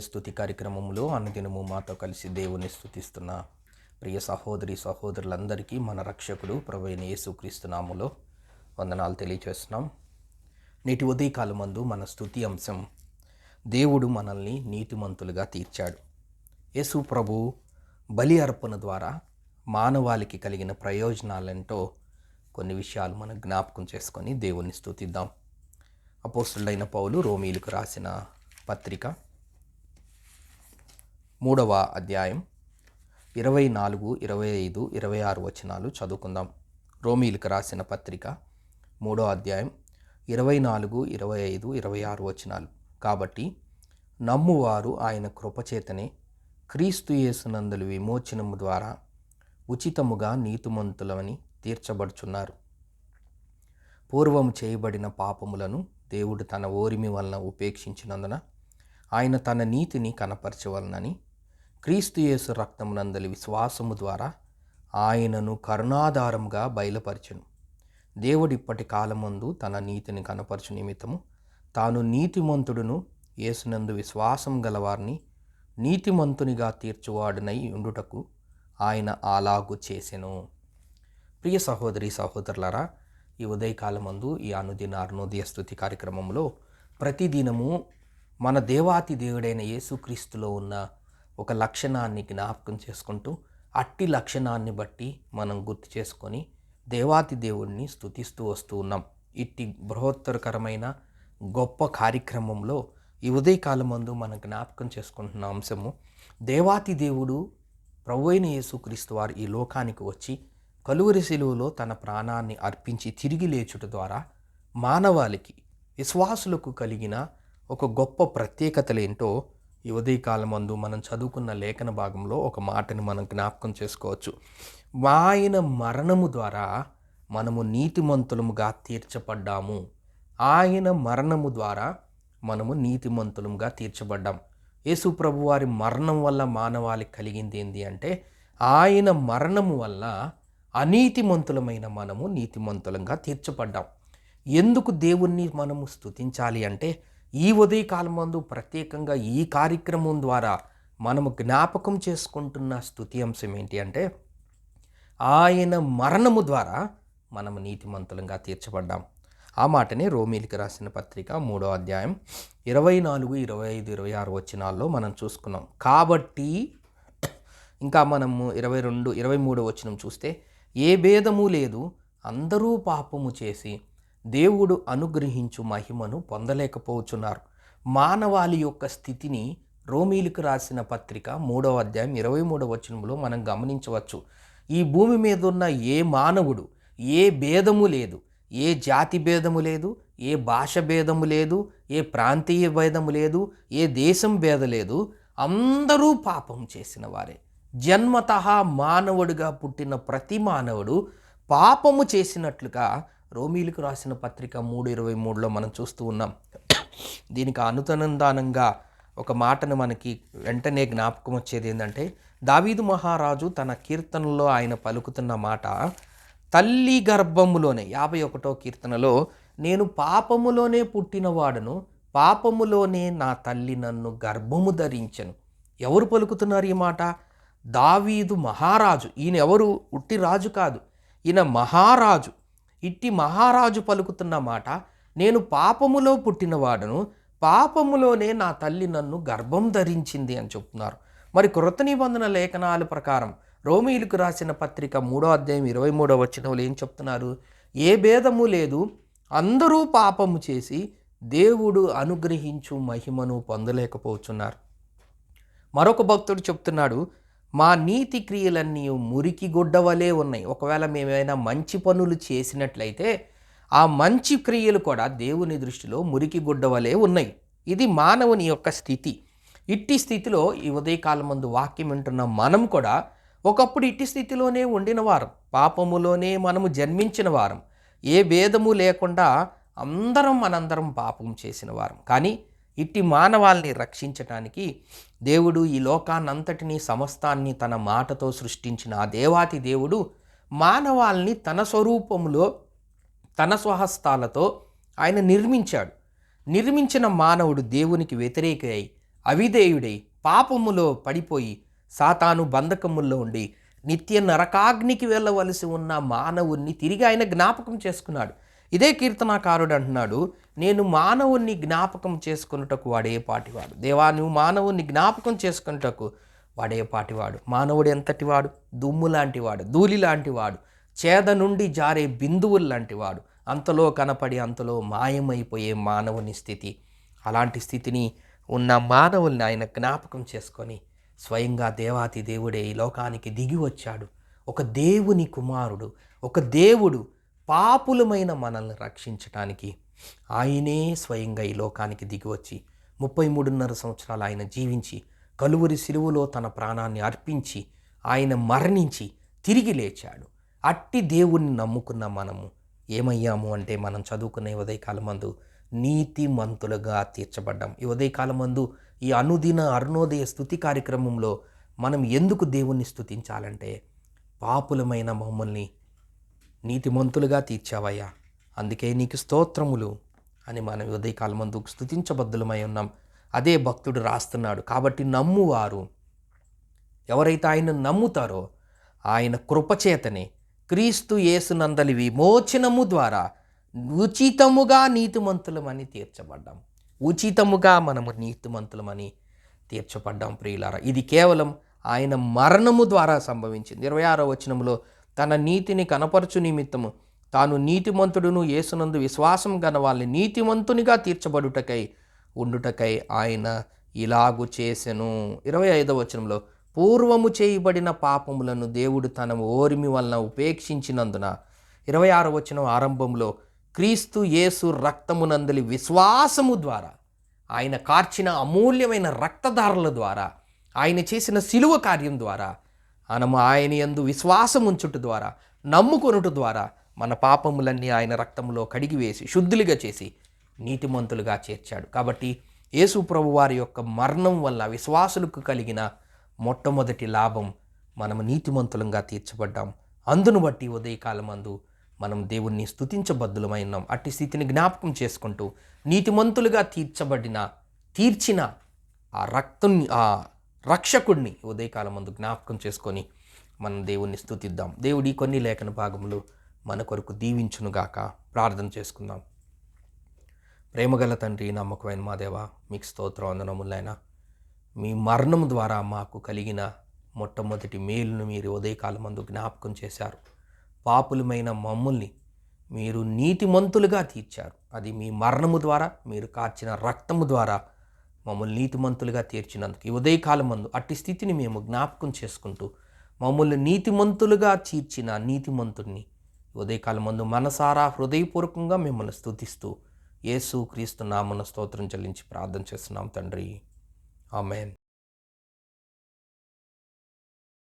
స్థుతి కార్యక్రమంలో అనుదినము మాతో కలిసి దేవుని స్తుతిస్తున్న ప్రియ సహోదరి సహోదరులందరికీ మన రక్షకుడు ప్రవైన యేసుక్రీస్తునాములో వందనాలు తెలియచేస్తున్నాం. నేటి ఉదయకాలమందు మన స్థుతి అంశం దేవుడు మనల్ని నీతిమంతులుగా తీర్చాడు. యేసు ప్రభు బలి అర్పణ ద్వారా మానవాళికి కలిగిన ప్రయోజనాలంటో కొన్ని విషయాలు మనం జ్ఞాపకం చేసుకొని దేవుణ్ణి స్థుతిద్దాం. అపోస్తుడైన పౌలు రోమీలకు రాసిన పత్రిక మూడవ అధ్యాయం ఇరవై నాలుగు ఇరవై ఐదు ఇరవై ఆరు వచనాలు చదువుకుందాం. రోమీలకు రాసిన పత్రిక మూడో అధ్యాయం ఇరవై నాలుగు ఇరవై ఐదు ఇరవై ఆరు వచనాలు. కాబట్టి నమ్మువారు ఆయన కృపచేతనే క్రీస్తు యేసునందులు విమోచనము ద్వారా ఉచితముగా నీతిమంతులమని తీర్చబడుచున్నారు. పూర్వము చేయబడిన పాపములను దేవుడు తన ఓరిమి వలన ఉపేక్షించినందున ఆయన తన నీతిని కనపరచవలనని క్రీస్తు యేసు రక్తమునందలి విశ్వాసము ద్వారా ఆయనను కరుణాధారంగా బయలుపరచును. దేవుడిప్పటి కాలమందు తన నీతిని కనపరచు నిమిత్తము తాను నీతిమంతుడును యేసునందు విశ్వాసం గలవారిని నీతిమంతునిగా తీర్చువాడునై ఉండుటకు ఆయన అలాగు చేసెను. ప్రియ సహోదరి సహోదరులారా ఈ ఉదయకాలమందు ఈ అనుదిన అరుణోదయ స్థుతి కార్యక్రమంలో ప్రతిదినము మన దేవాతి దేవుడైన యేసుక్రీస్తులో ఉన్న ఒక లక్షణాన్ని జ్ఞాపకం చేసుకుంటూ అట్టి లక్షణాన్ని బట్టి మనం గుర్తు చేసుకొని దేవాతి దేవుడిని స్థుతిస్తూ వస్తూ ఉన్నాం. ఇట్టి బృహత్తరకరమైన గొప్ప కార్యక్రమంలో ఈ ఉదయకాలమందు మనం జ్ఞాపకం చేసుకుంటున్న అంశము దేవాతి దేవుడు ప్రభు అయిన యేసుక్రీస్తు వారు ఈ లోకానికి వచ్చి కలువరి శిలువలో తన ప్రాణాన్ని అర్పించి తిరిగి లేచుట ద్వారా మానవాళికి విశ్వాసులకు కలిగిన ఒక గొప్ప ప్రత్యేకతలేంటో ఈ ఉదయకాలమందు మనం చదువుకున్న లేఖన భాగంలో ఒక మాటని మనం జ్ఞాపకం చేసుకోవచ్చు. ఆయన మరణము ద్వారా మనము నీతిమంతులముగా తీర్చబడ్డాము. ఆయన మరణము ద్వారా మనము నీతిమంతులముగా తీర్చబడ్డాం. యేసు ప్రభు వారి మరణం వల్ల మానవాళికి కలిగింది ఏంటి అంటే ఆయన మరణము వల్ల అనీతిమంతులమైన మనము నీతిమంతులంగా తీర్చబడ్డాం. ఎందుకు దేవుణ్ణి మనము స్తుతించాలి అంటే ఈ ఉదయకాలం మందు ప్రత్యేకంగా ఈ కార్యక్రమం ద్వారా మనము జ్ఞాపకం చేసుకుంటున్న స్థుతి అంశం ఏంటి అంటే ఆయన మరణము ద్వారా మనం నీతిమంతులంగా తీర్చబడ్డాం. ఆ మాటనే రోమిలికి రాసిన పత్రిక మూడో అధ్యాయం ఇరవై నాలుగు ఇరవై ఐదు ఇరవై ఆరు వచనాల్లో మనం చూసుకున్నాం. కాబట్టి ఇంకా మనము ఇరవై రెండు ఇరవై మూడో వచనం చూస్తే ఏ భేదము లేదు అందరూ పాపము చేసి దేవుడు అనుగ్రహించు మహిమను పొందలేకపోతున్నారు. మానవాళి యొక్క స్థితిని రోమీలకు రాసిన పత్రిక మూడవ అధ్యాయం ఇరవై మూడవ వచనంలో మనం గమనించవచ్చు. ఈ భూమి మీద ఉన్న ఏ మానవుడు ఏ భేదము లేదు ఏ జాతి భేదము లేదు ఏ భాష భేదము లేదు ఏ ప్రాంతీయ భేదము లేదు ఏ దేశం భేద లేదు అందరూ పాపం చేసిన వారే. జన్మత మానవుడిగా పుట్టిన ప్రతి మానవుడు పాపము చేసినట్లుగా రోమీలకు రాసిన పత్రిక మూడు ఇరవై మూడులో మనం చూస్తూ ఉన్నాం. దీనికి అనుతనందానంగా ఒక మాటను మనకి వెంటనే జ్ఞాపకం వచ్చేది ఏంటంటే దావీదు మహారాజు తన కీర్తనలో ఆయన పలుకుతున్న మాట తల్లి గర్భములోనే యాభై ఒకటో కీర్తనలో నేను పాపములోనే పుట్టినవాడను పాపములోనే నా తల్లి నన్ను గర్భము ధరించను. ఎవరు పలుకుతున్నారు ఈ మాట? దావీదు మహారాజు. ఈయన ఎవరు? ఉట్టి రాజు కాదు. ఈయన మహారాజు. ఇట్టి మహారాజు పలుకుతున్న మాట నేను పాపములో పుట్టినవాడను పాపములోనే నా తల్లి నన్ను గర్భం ధరించింది అని చెప్తున్నారు. మరి కృత నిబంధన లేఖనాల ప్రకారం రోమీలకు రాసిన పత్రిక మూడో అధ్యాయం ఇరవై మూడో వచ్చినవులు ఏం చెప్తున్నారు? ఏ భేదము లేదు అందరూ పాపము చేసి దేవుడు అనుగ్రహించు మహిమను పొందలేకపోతున్నారు. మరొక భక్తుడు చెప్తున్నాడు మా నీతి క్రియలన్నీ మురికి గుడ్డవలే ఉన్నాయి. ఒకవేళ మేమైనా మంచి పనులు చేసినట్లయితే ఆ మంచి క్రియలు కూడా దేవుని దృష్టిలో మురికి గుడ్డవలే ఉన్నాయి. ఇది మానవుని యొక్క స్థితి. ఇట్టి స్థితిలో ఈ ఉదయకాలం ముందు వాక్యం వింటున్న మనం కూడా ఒకప్పుడు ఇట్టి స్థితిలోనే ఉండిన వారం. పాపములోనే మనము జన్మించిన వారం. ఏ భేదము లేకుండా అందరం మనందరం పాపం చేసిన వారం. కానీ ఇట్టి మానవాల్ని రక్షించటానికి దేవుడు ఈ లోకాన్నంతటినీ సమస్తాన్ని తన మాటతో సృష్టించిన ఆ దేవాతి దేవుడు మానవాల్ని తన స్వరూపములో తన స్వహస్తాలతో ఆయన నిర్మించాడు. నిర్మించిన మానవుడు దేవునికి వ్యతిరేక అయి అవిధేయుడై పాపములో పడిపోయి సాతాను బంధకముల్లో ఉండి నిత్య నరకాగ్నికి వెళ్ళవలసి ఉన్న మానవుణ్ణి తిరిగి ఆయన జ్ఞాపకం చేసుకున్నాడు. ఇదే కీర్తనాకారుడు అంటున్నాడు నేను మానవుణ్ణి జ్ఞాపకం చేసుకున్నటకు వాడే పాటివాడు. దేవా నువ్వు మానవుణ్ణి జ్ఞాపకం చేసుకున్నటకు వాడే పాటివాడు. మానవుడు ఎంతటివాడు? దుమ్ము లాంటివాడు ధూళి లాంటివాడు చేద నుండి జారే బిందువులు లాంటివాడు. అంతలో కనపడి అంతలో మాయమైపోయే మానవుని స్థితి. అలాంటి స్థితిని ఉన్న మానవుల్ని ఆయన జ్ఞాపకం చేసుకొని స్వయంగా దేవాతి దేవుడే ఈ లోకానికి దిగి వచ్చాడు. ఒక దేవుని కుమారుడు ఒక దేవుడు పాపులమైన మనల్ని రక్షించటానికి ఆయనే స్వయంగా ఈ లోకానికి దిగివచ్చి ముప్పై మూడున్నర సంవత్సరాలు ఆయన జీవించి కలువురి సిలువలో తన ప్రాణాన్ని అర్పించి ఆయన మరణించి తిరిగి లేచాడు. అట్టి దేవుణ్ణి నమ్ముకున్న మనము ఏమయ్యాము అంటే మనం చదువుకునే ఉదయకాలం మందు నీతిమంతులుగా తీర్చబడ్డాం. ఈ ఉదయకాలం మందు ఈ అనుదిన అరుణోదయ స్థుతి కార్యక్రమంలో మనం ఎందుకు దేవుణ్ణి స్థుతించాలంటే పాపులమైన మమ్మల్ని నీతిమంతులుగా తీర్చావయ్యా. అందుకే నీకు స్తోత్రములు అని మనం ఉదయకాలమందు స్థుతించబద్ధులమై ఉన్నాం. అదే భక్తుడు రాస్తున్నాడు. కాబట్టి నమ్మువారు ఎవరైతే ఆయన నమ్ముతారో ఆయన కృపచేతనే క్రీస్తు యేసునందలి విమోచనము ద్వారా ఉచితముగా నీతిమంతులమని తీర్చబడ్డాం. ఉచితముగా మనము నీతిమంతులమని తీర్చబడ్డాం ప్రియులారా. ఇది కేవలం ఆయన మరణము ద్వారా సంభవించింది. ఇరవై ఆరో వచనంలో తన నీతిని కనపరచు నిమిత్తము తాను నీతిమంతుడును యేసునందు విశ్వాసం గల వాళ్ళని నీతిమంతునిగా తీర్చబడుటకై ఉండుటకై ఆయన ఇలాగు చేసెను. ఇరవై ఐదవ వచనంలో పూర్వము చేయబడిన పాపములను దేవుడు తన ఓరిమి వలన ఉపేక్షించినందున ఇరవై ఆరో వచనం ఆరంభంలో క్రీస్తు యేసు రక్తమునందలి విశ్వాసము ద్వారా ఆయన కార్చిన అమూల్యమైన రక్తధారల ద్వారా ఆయన చేసిన సిలువ కార్యం ద్వారా మనము ఆయన యందు విశ్వాసం ఉంచుట ద్వారా నమ్ముకొనుట ద్వారా మన పాపములన్నీ ఆయన రక్తంలో కడిగివేసి శుద్ధులుగా చేసి నీతిమంతులుగా చేర్చాడు. కాబట్టి యేసు ప్రభు వారి యొక్క మరణం వల్ల విశ్వాసులకు కలిగిన మొట్టమొదటి లాభం మనము నీతిమంతులంగా తీర్చబడ్డాం. అందును బట్టి ఉదయకాలమందు మనం దేవుణ్ణి స్థుతించబద్దులమై ఉన్నాం. అట్టి స్థితిని జ్ఞాపకం చేసుకుంటూ నీతిమంతులుగా తీర్చబడిన తీర్చిన ఆ రక్తం ఆ రక్షకుడిని ఉదయకాలం ముందు జ్ఞాపకం చేసుకొని మనం దేవుణ్ణి స్థుతిద్దాం దేవుడి కొన్ని లేఖన భాగములు మన కొరకు దీవించునుగాక ప్రార్థన చేసుకుందాం. ప్రేమగల తండ్రి నమ్మకమైన మా దేవ మీకు స్తోత్రం వందనములైనా. మీ మరణం ద్వారా మాకు కలిగిన మొట్టమొదటి మేలును మీరు ఉదయకాలం మందు జ్ఞాపకం చేశారు. పాపులమైన మమ్మల్ని మీరు నీతిమంతులుగా తీర్చారు. అది మీ మరణము ద్వారా మీరు కార్చిన రక్తము ద్వారా మమ్మల్ని నీతిమంతులుగా తీర్చినందుకు ఈ ఉదయకాలం మందు అట్టి స్థితిని మేము జ్ఞాపకం చేసుకుంటూ మమ్మల్ని నీతిమంతులుగా తీర్చిన నీతిమంతుడిని ఉదయకాలం ముందు మనసారా హృదయపూర్వకంగా మిమ్మల్ని స్తుతిస్తూ యేసు క్రీస్తు నామన స్తోత్రం చెల్లించి ప్రార్థన చేస్తున్నాం తండ్రి. ఆమెన్.